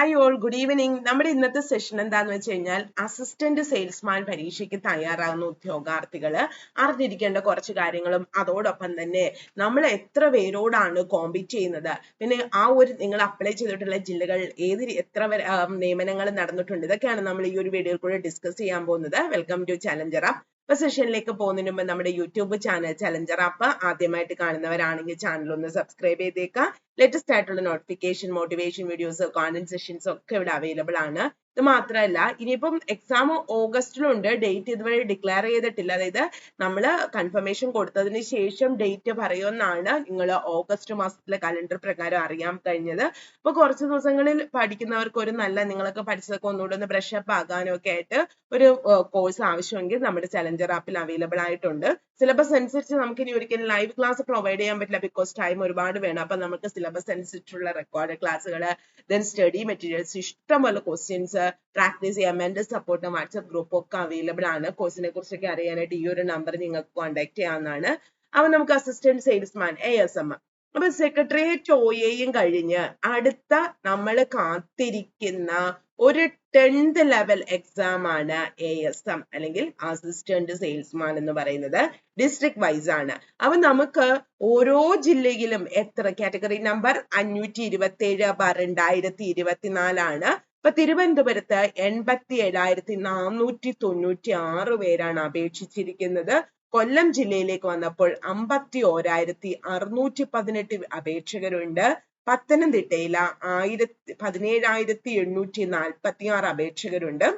Hi all good evening നമ്മുടെ ഇന്നത്തെ session എന്താന്ന് വെച്ച് കഴിഞ്ഞാൽ അസിസ്റ്റന്റ് സെയിൽസ്മാൻ പരീക്ഷയ്ക്ക് തയ്യാറാകുന്ന ഉദ്യോഗാർത്ഥികൾ അറിഞ്ഞിരിക്കേണ്ട കുറച്ച് കാര്യങ്ങളും അതോടൊപ്പം തന്നെ നമ്മൾ എത്ര പേരോടാണ് കോമ്പീറ്റ് ചെയ്യുന്നത്. പിന്നെ ആ ഒരു നിങ്ങൾ അപ്ലൈ ചെയ്തിട്ടുള്ള ജില്ലകൾ ഏത് എത്ര നിയമനങ്ങൾ നടന്നിട്ടുണ്ട്. ഇതൊക്കെയാണ് നമ്മൾ ഈ ഒരു വീഡിയോയിൽ കൂടെ ഡിസ്കസ് ചെയ്യാൻ പോകുന്നത്. വെൽക്കം ടു ചലഞ്ചർ ആപ്പ് ഇപ്പൊ സെഷനിലേക്ക് പോകുന്നതിന് മുമ്പ് നമ്മുടെ യൂട്യൂബ് ചാനൽ ചലഞ്ചർ ആപ്പ് ആദ്യമായിട്ട് കാണുന്നവരാണെങ്കിൽ ചാനൽ ഒന്ന് സബ്സ്ക്രൈബ് ചെയ്തേക്കുക ലേറ്റസ്റ്റ് ആയിട്ടുള്ള notification motivation videos content sessions ഒക്കെ ഇവിടെ അവൈലബിൾ ആണ്. ഇത് മാത്രമല്ല ഇനിയിപ്പം എക്സാം ഓഗസ്റ്റിലുണ്ട്. ഡേറ്റ് ഇതുവരെ ഡിക്ലെയർ ചെയ്തിട്ടില്ല. അതായത് നമ്മൾ കൺഫർമേഷൻ കൊടുത്തതിന് ശേഷം ഡേറ്റ് പറയുമെന്നാണ് നിങ്ങൾ ഓഗസ്റ്റ് മാസത്തിലെ കലണ്ടർ പ്രകാരം അറിയാൻ കഴിഞ്ഞത്. അപ്പൊ കുറച്ച് ദിവസങ്ങളിൽ പഠിക്കുന്നവർക്ക് ഒരു നല്ല നിങ്ങളൊക്കെ പഠിച്ചതൊക്കെ ഒന്നുകൂടെ ഒന്ന് ബ്രഷ് അപ്പ് ആകാനും ഒക്കെ ആയിട്ട് ഒരു കോഴ്സ് ആവശ്യമെങ്കിൽ നമ്മുടെ ചലഞ്ചർ ആപ്പിൽ അവൈലബിൾ ആയിട്ടുണ്ട്. സിലബസ് അനുസരിച്ച് നമുക്ക് ഇനി ഒരിക്കലും ലൈവ് ക്ലാസ് പ്രൊവൈഡ് ചെയ്യാൻ പറ്റില്ല. ബിക്കോസ് ടൈം ഒരുപാട് വേണം. അപ്പൊ നമുക്ക് സിലബസ് അനുസരിച്ചുള്ള റെക്കോർഡ് ക്ലാസ്സുകൾ ദെൻ സ്റ്റഡി മെറ്റീരിയൽസ് ഇഷ്ടംപോലെ ക്വസ്റ്റ്യൻസ് പ്രാക്ടീസ് ചെയ്യാൻ മെന്റൽ സപ്പോർട്ട് വാട്സ്ആപ്പ് ഗ്രൂപ്പ് ഒക്കെ അവൈലബിൾ ആണ്. കോഴ്സിനെ കുറിച്ചൊക്കെ അറിയാനായിട്ട് ഈ ഒരു നമ്പർ നിങ്ങൾക്ക് കോൺടാക്ട് ചെയ്യാവുന്നതാണ്. അപ്പൊ നമുക്ക് assistant salesman A S M അപ്പൊ സെക്രട്ടേറിയറ്റ് എയും കഴിഞ്ഞ് അടുത്ത നമ്മൾ കാത്തിരിക്കുന്ന ഒരു ടെൻത്ത് ലെവൽ എക്സാം ആണ് എ എസ് എം അല്ലെങ്കിൽ അസിസ്റ്റന്റ് സെയിൽസ്മാൻ എന്ന് പറയുന്നത് ഡിസ്ട്രിക്ട് വൈസ് ആണ്. അപ്പൊ നമുക്ക് ഓരോ ജില്ലയിലും എത്ര കാറ്റഗറി നമ്പർ അഞ്ഞൂറ്റി ഇരുപത്തി ഏഴ് ബാർ രണ്ടായിരത്തി ഇരുപത്തിനാലാണ് ഇപ്പൊ തിരുവനന്തപുരത്ത് എൺപത്തി ഏഴായിരത്തി നാനൂറ്റി തൊണ്ണൂറ്റി ആറ് പേരാണ് അപേക്ഷിച്ചിരിക്കുന്നത്. കൊല്ലം ജില്ലയിലേക്ക് വന്നപ്പോൾ അമ്പത്തി ഓരായിരത്തി അറുന്നൂറ്റി പതിനെട്ട് അപേക്ഷകരുണ്ട്. പത്തനംതിട്ടയിൽ ആയിരത്തി പതിനേഴായിരത്തി എണ്ണൂറ്റി നാൽപ്പത്തി ആറ് അപേക്ഷകരുണ്ട്.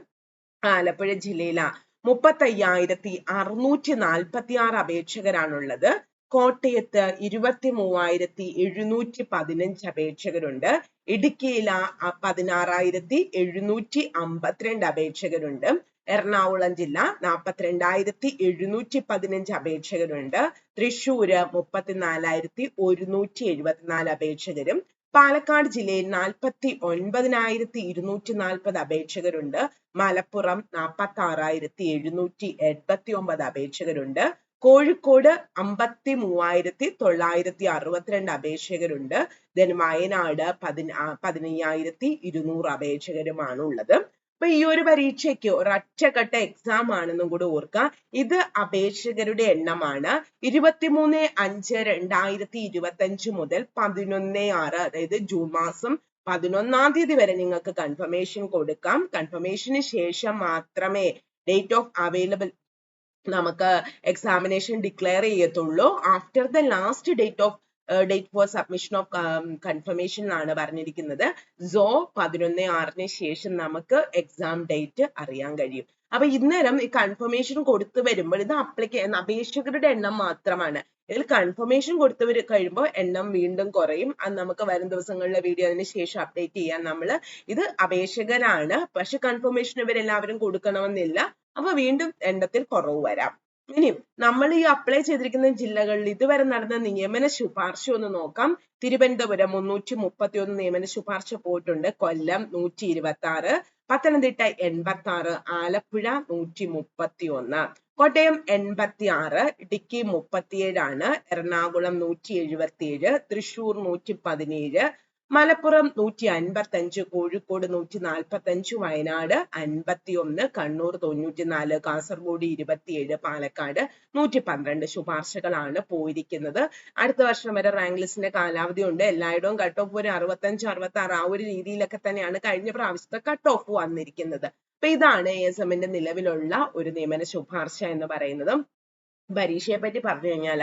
ആലപ്പുഴ ജില്ലയിൽ മുപ്പത്തയ്യായിരത്തി അറുന്നൂറ്റി നാൽപ്പത്തി ആറ് അപേക്ഷകരാണുള്ളത്. കോട്ടയത്ത് ഇരുപത്തി മൂവായിരത്തി എഴുന്നൂറ്റി പതിനഞ്ച് അപേക്ഷകരുണ്ട്. ഇടുക്കിയിൽ പതിനാറായിരത്തി എഴുന്നൂറ്റി അമ്പത്തിരണ്ട് അപേക്ഷകരുണ്ട്. എറണാകുളം ജില്ല നാൽപ്പത്തിരണ്ടായിരത്തി എഴുന്നൂറ്റി പതിനഞ്ച് അപേക്ഷകരുണ്ട്. തൃശ്ശൂര് മുപ്പത്തിനാലായിരത്തി ഒരുന്നൂറ്റി എഴുപത്തിനാല് അപേക്ഷകരും പാലക്കാട് ജില്ലയിൽ നാൽപ്പത്തി ഒൻപതിനായിരത്തി ഇരുന്നൂറ്റി നാൽപ്പത് അപേക്ഷകരുണ്ട്. മലപ്പുറം നാൽപ്പത്തി ആറായിരത്തി എഴുന്നൂറ്റി എൺപത്തി ഒമ്പത് അപേക്ഷകരുണ്ട്. കോഴിക്കോട് അമ്പത്തി മൂവായിരത്തി തൊള്ളായിരത്തി അറുപത്തിരണ്ട് അപേക്ഷകരുണ്ട്. ദൻ വയനാട് പതിന പതിനയ്യായിരത്തി ഇരുന്നൂറ് അപേക്ഷകരുമാണ് ഉള്ളത് അപ്പൊ ഈ ഒരു പരീക്ഷയ്ക്ക് ഒരൊറ്റഘട്ട എക്സാം ആണെന്നും കൂടെ ഓർക്കുക. ഇത് അപേക്ഷകരുടെ എണ്ണമാണ്. ഇരുപത്തിമൂന്ന് അഞ്ച് രണ്ടായിരത്തി ഇരുപത്തി അഞ്ച് മുതൽ പതിനൊന്ന് ആറ് അതായത് ജൂൺ മാസം പതിനൊന്നാം തീയതി വരെ നിങ്ങൾക്ക് കൺഫർമേഷൻ കൊടുക്കാം. കൺഫർമേഷന് ശേഷം മാത്രമേ ഡേറ്റ് ഓഫ് അവൈലബിൾ നമുക്ക് എക്സാമിനേഷൻ ഡിക്ലെയർ ചെയ്യത്തുള്ളൂ. After the last date of date for submission of confirmation ആണ് പറഞ്ഞിരിക്കുന്നത്. സോ പതിനൊന്ന് ആറിന് ശേഷം നമുക്ക് എക്സാം ഡേറ്റ് അറിയാൻ കഴിയും. അപ്പൊ ഇന്നേരം ഈ കൺഫർമേഷൻ കൊടുത്തു വരുമ്പോൾ ഇത് അപ്ലിക്ക അപേക്ഷകരുടെ എണ്ണം മാത്രമാണ്. ഇതിൽ കൺഫർമേഷൻ കൊടുത്തു കഴിയുമ്പോൾ എണ്ണം വീണ്ടും കുറയും. അത് നമുക്ക് വരും ദിവസങ്ങളിലെ വീഡിയോ ശേഷം അപ്ഡേറ്റ് ചെയ്യാൻ നമ്മൾ ഇത് അപേക്ഷകരാണ്. പക്ഷെ കൺഫർമേഷൻ ഇവരെല്ലാവരും കൊടുക്കണമെന്നില്ല. അപ്പൊ വീണ്ടും എണ്ണത്തിൽ കുറവ് വരാം. ഇനിയും നമ്മൾ ഈ അപ്ലൈ ചെയ്തിരിക്കുന്ന ജില്ലകളിൽ ഇതുവരെ നടന്ന നിയമന ശുപാർശ ഒന്ന് നോക്കാം. തിരുവനന്തപുരം മുന്നൂറ്റി മുപ്പത്തി ഒന്ന് നിയമന ശുപാർശ പോയിട്ടുണ്ട്. കൊല്ലം നൂറ്റി ഇരുപത്തി ആറ് പത്തനംതിട്ട എൺപത്തി ആറ് ആലപ്പുഴ നൂറ്റി മുപ്പത്തി ഒന്ന് കോട്ടയം എൺപത്തി ആറ് ഇടുക്കി മുപ്പത്തിയേഴാണ് എറണാകുളം നൂറ്റി എഴുപത്തി ഏഴ് തൃശൂർ നൂറ്റി പതിനേഴ് മലപ്പുറം നൂറ്റി അൻപത്തി അഞ്ച് കോഴിക്കോട് നൂറ്റി നാൽപ്പത്തി അഞ്ച് വയനാട് അൻപത്തി ഒന്ന് കണ്ണൂർ തൊണ്ണൂറ്റി നാല് കാസർഗോഡ് ഇരുപത്തിയേഴ് പാലക്കാട് നൂറ്റി പന്ത്രണ്ട് ശുപാർശകളാണ് പോയിരിക്കുന്നത്. അടുത്ത വർഷം വരെ റാങ്ക് ലിസ്റ്റിന്റെ കാലാവധി ഉണ്ട്. എല്ലായിടവും കട്ട് ഓഫ് ഒരു അറുപത്തഞ്ച് അറുപത്തി ആറ് ആ ഒരു രീതിയിലൊക്കെ തന്നെയാണ് കഴിഞ്ഞ പ്രാവശ്യത്തെ കട്ട് ഓഫ് വന്നിരിക്കുന്നത്. അപ്പൊ ഇതാണ് എ എസ് എമ്മിന്റെ നിലവിലുള്ള ഒരു നിയമന ശുപാർശ എന്ന് പറയുന്നത്. പരീക്ഷയെ പറ്റി പറഞ്ഞു കഴിഞ്ഞാൽ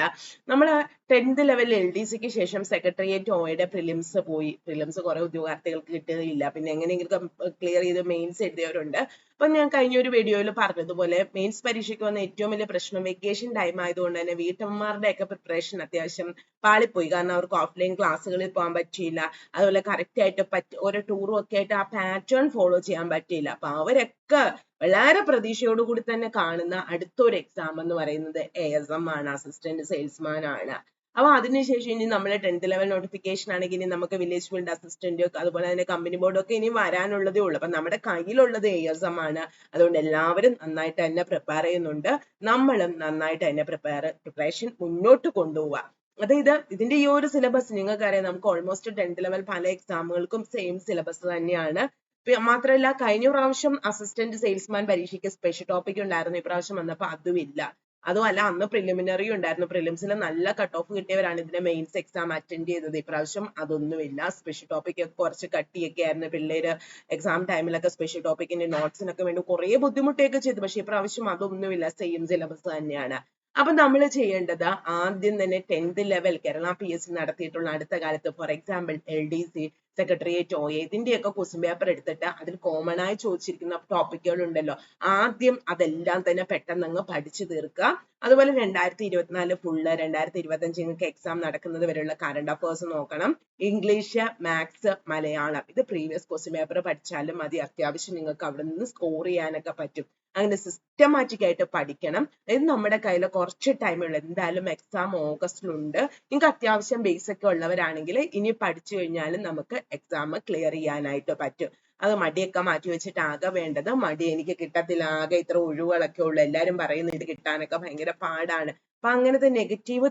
നമ്മൾ ടെൻത്ത് ലെവൽ എൽ ഡി സിക്ക് ശേഷം സെക്രട്ടേറിയറ്റ് ഒയുടെ പ്രിലിംസ് പോയി. പ്രിലിംസ് കുറെ ഉദ്യോഗാർത്ഥികൾക്ക് കിട്ടുകയില്ല. പിന്നെ എങ്ങനെയെങ്കിലും ക്ലിയർ ചെയ്ത് മെയിൻസ് എഴുതിയവരുണ്ട്. അപ്പൊ ഞാൻ കഴിഞ്ഞ ഒരു വീഡിയോയിൽ പറഞ്ഞതുപോലെ മെയിൻസ് പരീക്ഷയ്ക്ക് വന്ന ഏറ്റവും വലിയ പ്രശ്നം വെക്കേഷൻ ടൈം ആയതുകൊണ്ട് തന്നെ വീട്ടമ്മമാരുടെ ഒക്കെ പ്രിപ്പറേഷൻ അത്യാവശ്യം പാളിപ്പോയി. കാരണം അവർക്ക് ഓഫ്ലൈൻ ക്ലാസ്സുകളിൽ പോകാൻ പറ്റിയില്ല. അതുപോലെ കറക്റ്റ് ആയിട്ട് പറ്റ ഓരോ ടൂറും ഒക്കെ ആയിട്ട് ആ പാറ്റേൺ ഫോളോ ചെയ്യാൻ പറ്റിയില്ല. അപ്പൊ അവരൊക്കെ വളരെ പ്രതീക്ഷയോട് കൂടി തന്നെ കാണുന്ന അടുത്തൊരു എക്സാം എന്ന് പറയുന്നത് എ എസ് എം ആണ് അസിസ്റ്റന്റ് സെയിൽസ്മാൻ ആണ്. അപ്പൊ അതിനുശേഷം ഇനി നമ്മൾ ടെൻത്ത് ലെവൽ നോട്ടിഫിക്കേഷൻ ആണെങ്കിൽ ഇനി നമുക്ക് വില്ലേജ് ഫീൽഡ് അസിസ്റ്റന്റ് അതുപോലെ തന്നെ കമ്പനി ബോർഡ് ഒക്കെ ഇനി വരാനുള്ളതേ ഉള്ളൂ. അപ്പൊ നമ്മുടെ കയ്യിലുള്ളത് എ എസ് എം ആണ്. അതുകൊണ്ട് എല്ലാവരും നന്നായിട്ട് തന്നെ പ്രിപ്പയർ ചെയ്യുന്നുണ്ട്. നമ്മളും നന്നായിട്ട് തന്നെ പ്രിപ്പയർ പ്രിപ്പറേഷൻ മുന്നോട്ട് കൊണ്ടുപോവുക അതായത് ഇതിന്റെ ഈ ഒരു സിലബസ് നിങ്ങൾക്കറിയാം നമുക്ക് ഓൾമോസ്റ്റ് ടെൻത്ത് ലെവൽ പല എക്സാമുകൾക്കും സെയിം സിലബസ് തന്നെയാണ്. മാത്രമല്ല കഴിഞ്ഞ പ്രാവശ്യം അസിസ്റ്റന്റ് സെയിൽസ്മാൻ പരീക്ഷയ്ക്ക് സ്പെഷ്യൽ ടോപ്പിക് ഉണ്ടായിരുന്നു. ഇപ്രാവശ്യം വന്നപ്പോൾ അതും ഇല്ല. അതുമല്ല അന്ന് പ്രിലിമിനറി ഉണ്ടായിരുന്നു. പ്രിലിംസിൽ നല്ല കട്ട് ഓഫ് കിട്ടിയവരാണ് ഇതിന്റെ മെയിൻസ് എക്സാം അറ്റൻഡ് ചെയ്തത്. ഇപ്രാവശ്യം അതൊന്നുമില്ല സ്പെഷ്യൽ ടോപ്പിക് ഒക്കെ കുറച്ച് കട്ടിയൊക്കെ ആയിരുന്നു. പിള്ളേര് എക്സാം ടൈമിലൊക്കെ സ്പെഷ്യൽ ടോപ്പിക്കിന്റെ നോട്ട്സിനൊക്കെ വേണ്ടി കുറേ ബുദ്ധിമുട്ടൊക്കെ ചെയ്തു. പക്ഷെ ഇപ്രാവശ്യം അതൊന്നുമില്ല. സെയിം സിലബസ് തന്നെയാണ്. അപ്പൊ നമ്മൾ ചെയ്യേണ്ടത് ആദ്യം തന്നെ tenth level Kerala P S C നടത്തിയിട്ടുള്ള അടുത്ത കാലത്ത് for example L D C secretariat O ഇതിന്റെയൊക്കെ ക്വസ്റ്റ്യൻ പേപ്പർ എടുത്തിട്ട് അതിൽ കോമൺ ആയി ചോദിച്ചിരിക്കുന്ന ടോപ്പിക്കുകൾ ഉണ്ടല്ലോ ആദ്യം അതെല്ലാം തന്നെ പെട്ടെന്ന് അങ്ങ് പഠിച്ചു തീർക്കുക. അതുപോലെ രണ്ടായിരത്തി ഇരുപത്തിനാല് ഫുള്ള് രണ്ടായിരത്തി ഇരുപത്തി അഞ്ച് നിങ്ങൾക്ക് എക്സാം നടക്കുന്നത് വരെയുള്ള കറണ്ട് അഫേഴ്സ് നോക്കണം. English maths Malayalam. ഇത് പ്രീവിയസ് ക്വസ്റ്റ്യൻ പേപ്പർ പഠിച്ചാലും മതി. അത്യാവശ്യം നിങ്ങൾക്ക് അവിടെ നിന്ന് സ്കോർ ചെയ്യാനൊക്കെ പറ്റും. അങ്ങനെ സിസ്റ്റമാറ്റിക് ആയിട്ട് പഠിക്കണം. ഇത് നമ്മുടെ കയ്യിൽ കുറച്ച് ടൈം ഉള്ളൂ. എന്തായാലും എക്സാം ഓഗസ്റ്റിലുണ്ട്. നിങ്ങൾക്ക് അത്യാവശ്യം ബേസ് ഒക്കെ ഉള്ളവരാണെങ്കിൽ ഇനി പഠിച്ചു കഴിഞ്ഞാലും നമുക്ക് എക്സാം ക്ലിയർ ചെയ്യാനായിട്ട് പറ്റും. അത് മടിയൊക്കെ മാറ്റി വെച്ചിട്ട് ആകെ വേണ്ടത് മടി. എനിക്ക് കിട്ടത്തില്ല. ആകെ ഇത്ര ഒഴിവുകളൊക്കെ ഉള്ളു. എല്ലാരും പറയുന്നു ഇത് കിട്ടാനൊക്കെ ഭയങ്കര പാടാണ്. അപ്പൊ അങ്ങനത്തെ നെഗറ്റീവ്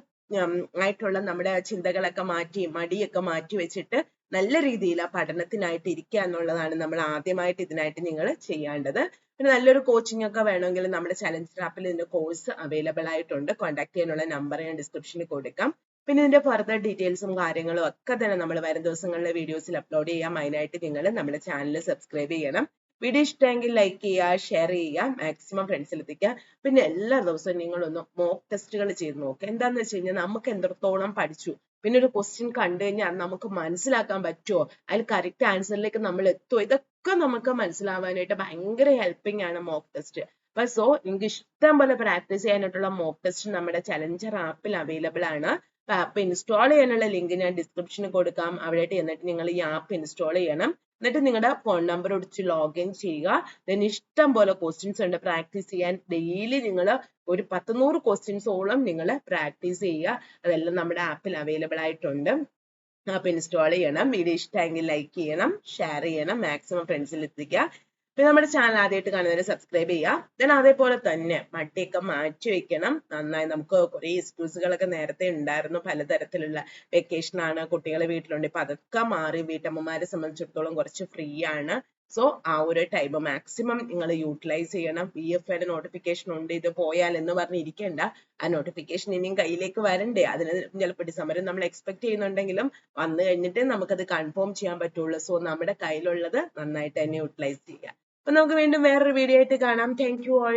ആയിട്ടുള്ള നമ്മുടെ ചിന്തകളൊക്കെ മാറ്റി മടിയൊക്കെ മാറ്റി വെച്ചിട്ട് നല്ല രീതിയിൽ ആ പഠനത്തിനായിട്ട് ഇരിക്കുക എന്നുള്ളതാണ് നമ്മൾ ആദ്യമായിട്ട് ഇതിനായിട്ട് നിങ്ങൾ ചെയ്യേണ്ടത്. പിന്നെ നല്ലൊരു കോച്ചിങ് ഒക്കെ വേണമെങ്കിൽ നമ്മുടെ ചലഞ്ച് ആപ്പിൽ ഇതിന്റെ കോഴ്സ് അവൈലബിൾ ആയിട്ടുണ്ട്. കോൺടാക്ട് ചെയ്യാനുള്ള നമ്പർ ഞാൻ ഡിസ്ക്രിപ്ഷനിൽ കൊടുക്കാം. പിന്നെ ഇതിന്റെ ഫർദർ ഡീറ്റെയിൽസും കാര്യങ്ങളും ഒക്കെ തന്നെ നമ്മൾ വരും ദിവസങ്ങളിലെ വീഡിയോസിൽ അപ്ലോഡ് ചെയ്യാം. അതിനായിട്ട് നിങ്ങൾ നമ്മുടെ ചാനൽ സബ്സ്ക്രൈബ് ചെയ്യണം. വീഡിയോ ഇഷ്ടമെങ്കിൽ ലൈക്ക് ചെയ്യുക ഷെയർ ചെയ്യുക മാക്സിമം ഫ്രണ്ട്സിൽ എത്തിക്കുക. പിന്നെ എല്ലാ ദിവസവും നിങ്ങളൊന്ന് മോക്ക് ടെസ്റ്റുകൾ ചെയ്ത് നോക്കുക എന്താണെന്ന് വെച്ച് കഴിഞ്ഞാൽ നമുക്ക് എത്രത്തോളം പഠിച്ചു? പിന്നെ ഒരു ക്വസ്റ്റ്യൻ കണ്ടു കഴിഞ്ഞാൽ നമുക്ക് മനസ്സിലാക്കാൻ പറ്റുമോ അതിൽ കറക്റ്റ് ആൻസറിലേക്ക് നമ്മൾ എത്തുമോ ഇതൊക്കെ നമുക്ക് മനസ്സിലാവാനായിട്ട് ഭയങ്കര ഹെൽപ്പിംഗ് ആണ് മോക്ക് ടെസ്റ്റ് അപ്പൊ സോ നിങ്ങൾക്ക് ഇഷ്ടം പോലെ പ്രാക്ടീസ് ചെയ്യാനായിട്ടുള്ള മോക്ക് ടെസ്റ്റ് നമ്മുടെ ചലഞ്ചർ ആപ്പിൽ അവൈലബിൾ ആണ്. ആപ്പ് ഇൻസ്റ്റാൾ ചെയ്യാനുള്ള ലിങ്ക് ഞാൻ ഡിസ്ക്രിപ്ഷനിൽ കൊടുക്കാം. അവിടെ എന്നിട്ട് നിങ്ങൾ ഈ ആപ്പ് ഇൻസ്റ്റാൾ ചെയ്യണം. എന്നിട്ട് നിങ്ങളുടെ ഫോൺ നമ്പർ ഒടിച്ച് ലോഗിൻ ചെയ്യുക. Then ഇഷ്ടം പോലെ ക്വസ്റ്റ്യൻസ് ഉണ്ട്. പ്രാക്ടീസ് ചെയ്യാൻ ഡെയിലി നിങ്ങൾ ഒരു പത്ത് നൂറ് ക്വസ്റ്റ്യൻസോളം നിങ്ങൾ പ്രാക്ടീസ് ചെയ്യുക. അതെല്ലാം നമ്മുടെ ആപ്പിൽ അവൈലബിൾ ആയിട്ടുണ്ട്. ആപ്പ് ഇൻസ്റ്റാൾ ചെയ്യണം. വീഡിയോ ഇഷ്ടമെങ്കിൽ ലൈക്ക് ചെയ്യണം ഷെയർ ചെയ്യണം മാക്സിമം ഫ്രണ്ട്സിൽ എത്തിക്കുക. പിന്നെ നമ്മുടെ ചാനൽ ആദ്യമായിട്ട് കാണുന്നവരെ സബ്സ്ക്രൈബ് ചെയ്യുക. ദൻ അതേപോലെ തന്നെ മടിയൊക്കെ മാറ്റി വെക്കണം. നന്നായി നമുക്ക് കുറേ എക്സ്ക്യൂസുകളൊക്കെ നേരത്തെ ഉണ്ടായിരുന്നു. പലതരത്തിലുള്ള വെക്കേഷൻ ആണ്. കുട്ടികളെ വീട്ടിലുണ്ട്. ഇപ്പൊ അതൊക്കെ മാറി വീട്ടമ്മമാരെ സംബന്ധിച്ചിടത്തോളം കുറച്ച് ഫ്രീ ആണ്. സോ ആ ഒരു ടൈം മാക്സിമം നിങ്ങൾ യൂട്ടിലൈസ് ചെയ്യണം. പി എഫ് ഐയുടെ നോട്ടിഫിക്കേഷൻ ഉണ്ട്. ഇത് പോയാൽ എന്ന് പറഞ്ഞിരിക്കേണ്ട ആ നോട്ടിഫിക്കേഷൻ ഇനിയും കയ്യിലേക്ക് വരണ്ടേ. അതിന് ചിലപ്പോൾ ഡിസംബറിൽ നമ്മൾ എക്സ്പെക്ട് ചെയ്യുന്നുണ്ടെങ്കിലും വന്നു കഴിഞ്ഞിട്ടേ നമുക്കത് കൺഫേം ചെയ്യാൻ പറ്റുള്ളൂ. സോ നമ്മുടെ കയ്യിലുള്ളത് നന്നായിട്ട് തന്നെ യൂട്ടിലൈസ് ചെയ്യുക. അപ്പൊ നമുക്ക് വീണ്ടും വേറൊരു വീഡിയോ ആയിട്ട് കാണാം. Thank you all